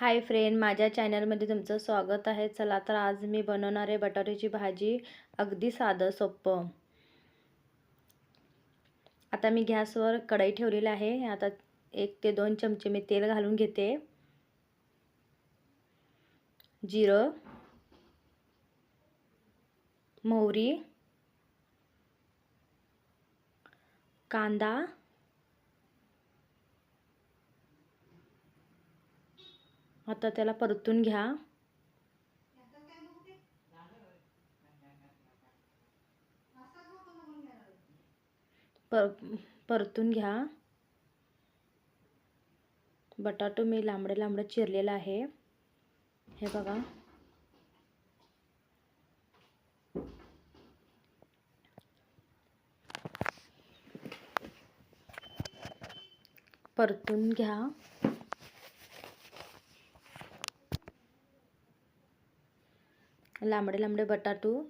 Hi friend माझ्या चॅनलमध्ये तुमचं स्वागत आहे. चला तर आज मी बनवणार आहे बटाट्याची भाजी अगदी साधं सोपं. आता मी गॅसवर कढई ठेवलेली आहे. आता एक ते दोन चमचे मी तेल घालून घेते. जिरं मोहरी कांदा आता त्याला परतून घ्या. पर परतून घ्या. बटाटो मी लांबडे लांबडे चिरलेला आहे. हे बघा. परतून घ्या. लांबडे लांबडे बटाटू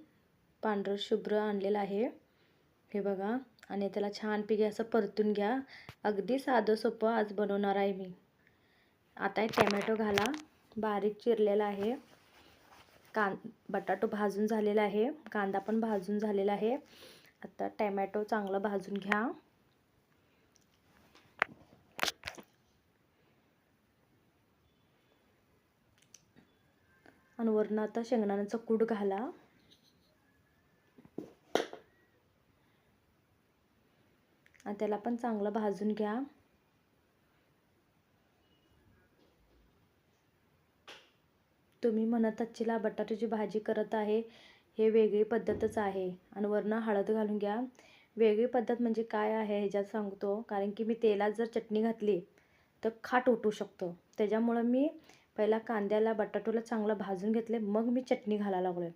पांढरं शुभ्र आणलेलं आहे. हे बघा. आणि त्याला छानपैकी असं परतून घ्या. अगदी साधं सोपं आज बनवणार आहे मी. आता एक टॅमॅटो घाला. बारीक चिरलेला आहे. कां बटाटो भाजून झालेला आहे. कांदा पण भाजून झालेला आहे. आता टॅमॅटो चांगलं भाजून घ्या. आणि वरनं आता शेंगदाण्याचं कूट घाला. आणि त्याला पण चांगलं भाजून घ्या. तुम्ही म्हणत आजचीला बटाट्याची भाजी करत आहे हे वेगळी पद्धतच आहे. आणि वरनं हळद घालून घ्या. वेगळी पद्धत म्हणजे काय आहे ह्याच्यात सांगतो. कारण की मी तेलात जर चटणी घातली तर खाट उठू शकतो. त्याच्यामुळं मी पहिला कांद्याला बटाटोला चांगलं भाजून घेतले मग मी चटणी घालायला लागलो आहे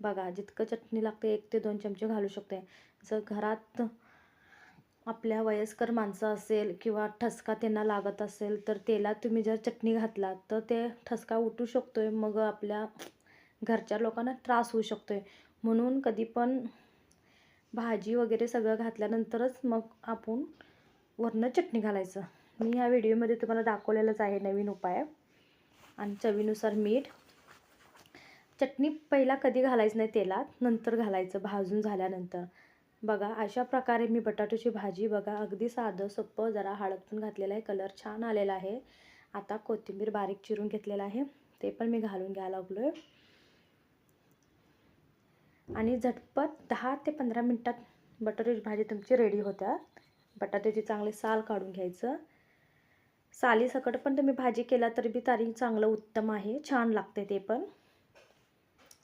बघा जितकं चटणी लागते एक ते दोन चमचे घालू शकते जर घरात आपल्या वयस्कर माणसं असेल किंवा ठसका त्यांना लागत असेल तर तेलात तुम्ही जर चटणी घातला तर ते ठसका उठू शकतो आहे मग आपल्या घरच्या लोकांना त्रास होऊ शकतो आहे म्हणून कधी पण भाजी वगैरे सगळं घातल्यानंतरच मग आपण वरनं चटणी घालायचं. मी ह्या व्हिडिओमध्ये तुम्हाला दाखवलेलंच आहे नवीन उपाय. आणि चवीनुसार मीठ. चटणी पहिला कधी घालायचं नाही तेलात नंतर घालायचं भाजून झाल्यानंतर. बघा अशा प्रकारे मी बटाट्याची भाजी बघा अगदी साधं सोपं जरा हळद पण घातलेलं आहे कलर छान आलेला आहे. आता कोथिंबीर बारीक चिरून घेतलेला आहे ते पण मी घालून घ्यायला लागलो आहे आणि झटपट दहा ते पंधरा मिनटात बटाट्याची भाजी तुमची रेडी होत्या. बटाट्याची चांगली साल काढून घ्यायचं. सालीसकट पण तुम्ही भाजी केला तरी बी तारी चांगलं उत्तम आहे. छान लागते ते पण.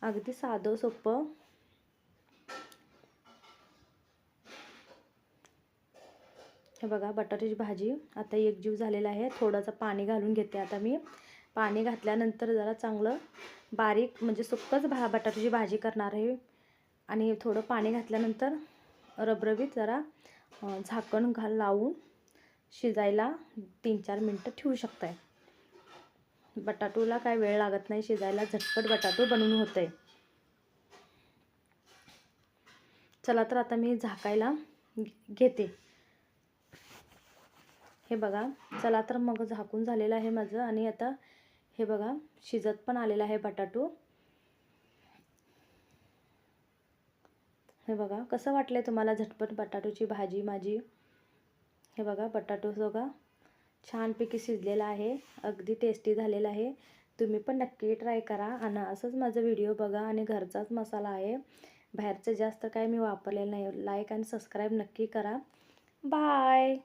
अगदी साधं सोपं. हे बघा बटाट्याची भाजी. आता एकजीव झालेला आहे. थोडंसं पाणी घालून घेते आता मी. पाणी घातल्यानंतर जरा चांगलं बारीक म्हणजे सुक्कच भा बटाट्याची भाजी करणार आहे. आणि थोडं पाणी घातल्यानंतर रबरबीत जरा झाकण घाल लावून. शिजायला तीन चार मिनटं ठेवू शकताय. बटाटूला काय वेळ लागत नाही शिजायला झटपट बटाटू बनवून होतं आहे चला तर आता मी झाकायला घेते. हे बघा चला तर मग झाकून झालेलं आहे माझं आणि आता हे बघा शिजत पण आलेलं आहे बटाटू. हे बघा कसं वाटलं तुम्हाला झटपट बटाटोची भाजी माझी? हे बघा बटाटो बघा छानपैकी शिजलेला आहे. अगदी टेस्टी झालेला आहे. तुम्ही पण नक्की ट्राय करा. आणि असंच माझा व्हिडिओ बघा आणि घरचाच मसाला आहे. बाहेरचं जास्त काय मी वापरलेलं नाही. लाईक आणि सबस्क्राईब नक्की करा. बाय